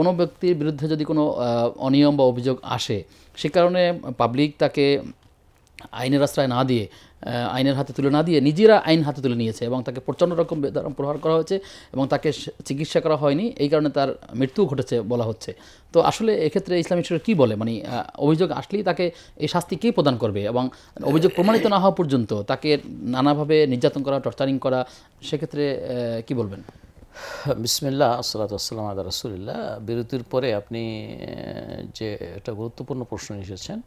কোনো ব্যক্তির বিরুদ্ধে যদি কোনো অনিয়ম বা অভিযোগ আসে, সে কারণে পাবলিক তাকে আইনের আশ্রয় না দিয়ে আইনের হাতে তুলে না দিয়ে নিজেরা আইন হাতে তুলে নিয়েছে এবং তাকে প্রচণ্ড রকম প্রহার করা হয়েছে এবং তাকে চিকিৎসা করা হয়নি। এই কারণে তার মৃত্যু ঘটেছে বলা হচ্ছে। তো আসলে এক্ষেত্রে ইসলামিক শরীর কী বলে? মানে অভিযোগ আসলেই তাকে এই শাস্তি কে প্রদান করবে এবং অভিযোগ প্রমাণিত না হওয়া পর্যন্ত তাকে নানাভাবে নির্যাতন করা, টর্চারিং করা, সেক্ষেত্রে কি বলবেন? বিসমিল্লাহ আসসালাতু আসসালাম আদা রসুলিল্লাহ। বিরতির পরে আপনি যে একটা গুরুত্বপূর্ণ প্রশ্ন এসেছেন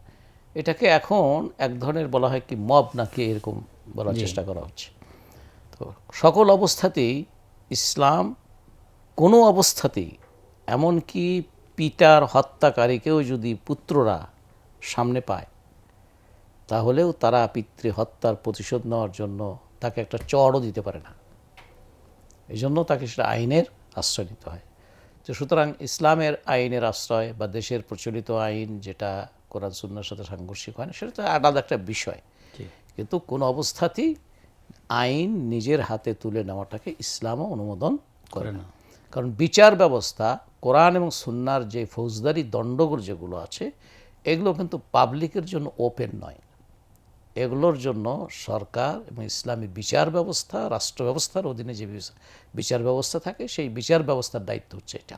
এটাকে এখন এক ধরনের বলা হয় কি মব নাকি এরকম বলার চেষ্টা করা হচ্ছে। তো সকল অবস্থাতেই ইসলাম কোনো অবস্থাতেই এমনকি পিতার হত্যাকারীকেও যদি পুত্ররা সামনে পায় তাহলেও তারা পিতৃ হত্যার প্রতিশোধ নেওয়ার জন্য তাকে একটা চড়ও দিতে পারে না। এই জন্য তাকে সেটা আইনের আশ্রয় নিতে হয়। তো সুতরাং ইসলামের আইনের আশ্রয় বা দেশের প্রচলিত আইন যেটা কোরআন সুন্নার সাথে সাংঘর্ষিক হয় না সেটা তো আলাদা একটা বিষয়। কিন্তু কোনো অবস্থাতেই আইন নিজের হাতে তুলে নেওয়াটাকে ইসলামও অনুমোদন করে না। কারণ বিচার ব্যবস্থা কোরআন এবং সুন্নার যে ফৌজদারি দণ্ডগুলো যেগুলো আছে এগুলো কিন্তু পাবলিকের জন্য ওপেন নয়। এগুলোর জন্য সরকার এবং ইসলামী বিচার ব্যবস্থা, রাষ্ট্র ব্যবস্থার অধীনে যে বিচ- বিচার ব্যবস্থা থাকে, সেই বিচার ব্যবস্থার দায়িত্ব হচ্ছে এটা।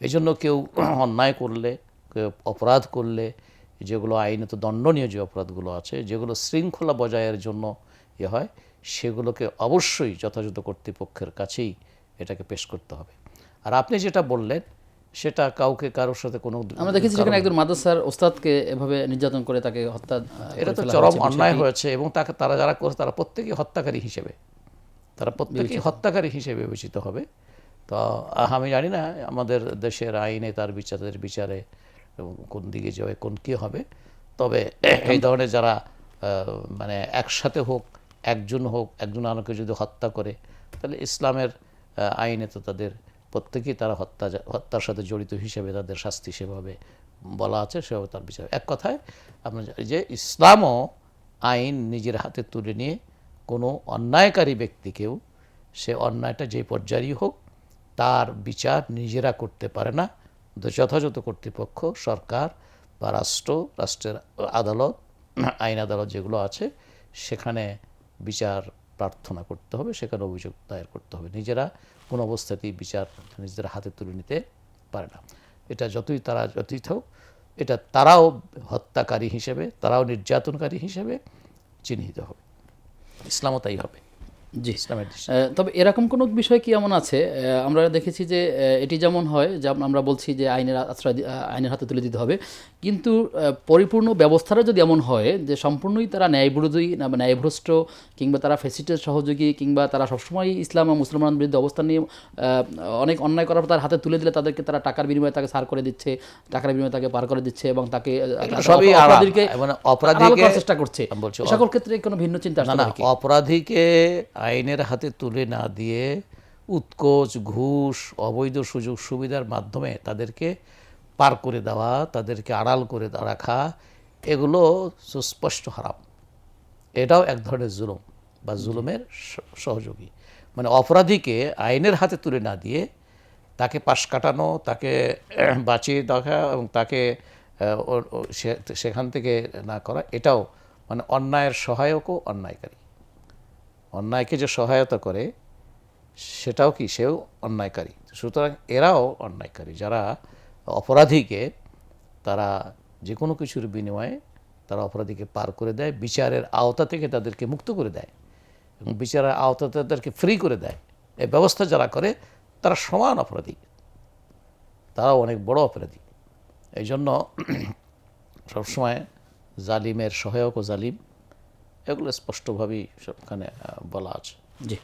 এই জন্য কেউ অন্যায় করলে, কেউ অপরাধ করলে, যেগুলো আইনত দণ্ডনীয় যে অপরাধগুলো আছে, যেগুলো শৃঙ্খলা বজায়ের জন্য ইয়ে হয়, সেগুলোকে অবশ্যই যথাযথ কর্তৃপক্ষের কাছেই এটাকে পেশ করতে হবে। আর আপনি যেটা বললেন সেটা কাউকে কারোর সাথে কোনো আমরা দেখেছি সেখানে একজন মাদ্রাসার ওস্তাদকে এভাবে নির্যাতন করে তাকে হত্যা এটা তো চরম অন্যায় হয়েছে এবং তাকে তারা যারা করছে তারা প্রত্যেকেই হত্যাকারী হিসেবে। তারা প্রত্যেকেই হত্যাকারী হিসেবে বিবেচিত হবে। তো আমি জানি না আমাদের দেশের আইনে তার বিচারের বিচারে কোন দিকে যাবে কোন কী হবে। তবে এই ধরনের যারা মানে একসাথে হোক একজন হোক একজন আলোকে যদি হত্যা করে তাহলে ইসলামের আইনে তো তাদের প্রত্যেকেই তারা হত্যা হত্যার সাথে জড়িত হিসেবে তাদের শাস্তি সেভাবে বলা আছে, সেভাবে তার বিচার। এক কথায় আপনার যে ইসলামও আইন নিজের হাতে তুলে নিয়ে কোনো অন্যায়কারী ব্যক্তিকেও সে অন্যায়টা যে পর্যায়েই হোক, তার বিচার নিজেরা করতে পারে না। যথাযথ কর্তৃপক্ষ, সরকার বা রাষ্ট্র, রাষ্ট্রের আদালত, আইন আদালত যেগুলো আছে, সেখানে বিচার প্রার্থনা করতে হবে, সেখানে অভিযোগ দায়ের করতে হবে। নিজেরা কোনো অবস্থাতেই বিচার নিজেদের হাতে তুলে নিতে পারে না। এটা যতই তারা যতই থাক এটা তারাও হত্যাকারী হিসেবে, তারাও নির্যাতনকারী হিসেবে চিহ্নিত হবে। ইসলামও তাই হবে। জি। তবে এরকম কোনো বিষয় কি এমন আছে? আমরা দেখেছি যে এটি যেমন হয় যেমন আমরা বলছি যে আইনের আশ্রয় আইনের হাতে তুলে দিতে হবে। কিন্তু পরিপূর্ণ ব্যবস্থাটা যদি এমন হয় যে সম্পূর্ণই তারা ন্যায়বিরোধী না বা ন্যায়ভ্রষ্ট কিংবা তারা ফেসিস্টের সহযোগী কিংবা তারা সবসময় ইসলাম ও মুসলমান বিরুদ্ধে অবস্থান নিয়ে অনেক অন্যায় করার তার হাতে তুলে দিলে তাদেরকে তারা টাকার বিনিময়ে তাকে সার করে দিচ্ছে টাকার বিনিময়ে তাকে পার করে দিচ্ছে এবং তাকে। অপরাধীকে মানে চেষ্টা করছে। সকল ক্ষেত্রে কোনো ভিন্ন চিন্তা অপরাধীকে আইনের হাতে তুলে না দিয়ে উৎকোচ, ঘুষ, অবৈধ সুযোগ সুবিধার মাধ্যমে তাদেরকে পার করে দেওয়া, তাদেরকে আড়াল করে রাখা, এগুলো সুস্পষ্ট হারাম। এটাও এক ধরনের জুলুম বা জুলুমের সহযোগী। মানে অপরাধীকে আইনের হাতে তুলে না দিয়ে তাকে পাশ কাটানো, তাকে বাঁচিয়ে দেখা এবং তাকে সেখান থেকে না করা, এটাও মানে অন্যায়ের সহায়কও অন্যায়কারী। অন্যায়কে যে সহায়তা করে, সেটাও কি সেও অন্যায়কারী? সুতরাং এরাও অন্যায়কারী। যারা অপরাধীকে তারা যে কোনো কিছুর বিনিময়ে তারা অপরাধীকে পার করে দেয়, বিচারের আওতা থেকে তাদেরকে মুক্ত করে দেয় এবং বিচারের আওতা তাদেরকে ফ্রি করে দেয়। এই ব্যবস্থা যারা করে, তারা সমান অপরাধী। তারাও অনেক বড় অপরাধী। এই জন্য সবসময় জালিমের সহায়ক ও জালিম এগুলো স্পষ্টভাবেই সবখানে বলা আছে। জি।